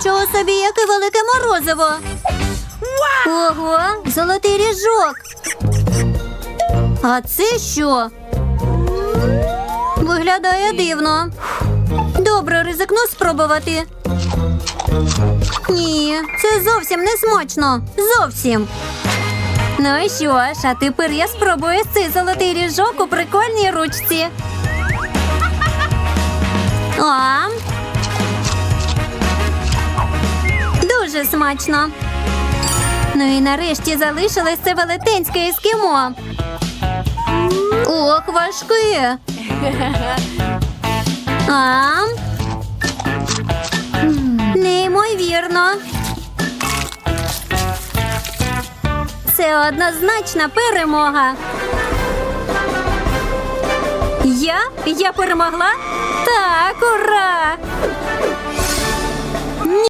Нічого собі, яке велике морозиво. Ого, золотий ріжок. А це що? Виглядає дивно. Добре, ризикну спробувати. Ні, це зовсім не смачно. Зовсім. Ну і що ж, а тепер я спробую цей золотий ріжок у прикольній ручці. Дуже смачно. Ну і нарешті залишилось це велетенське ескімо. Ох, важке. А? Неймовірно. Це однозначна перемога. Я? Я перемогла? Так, ура!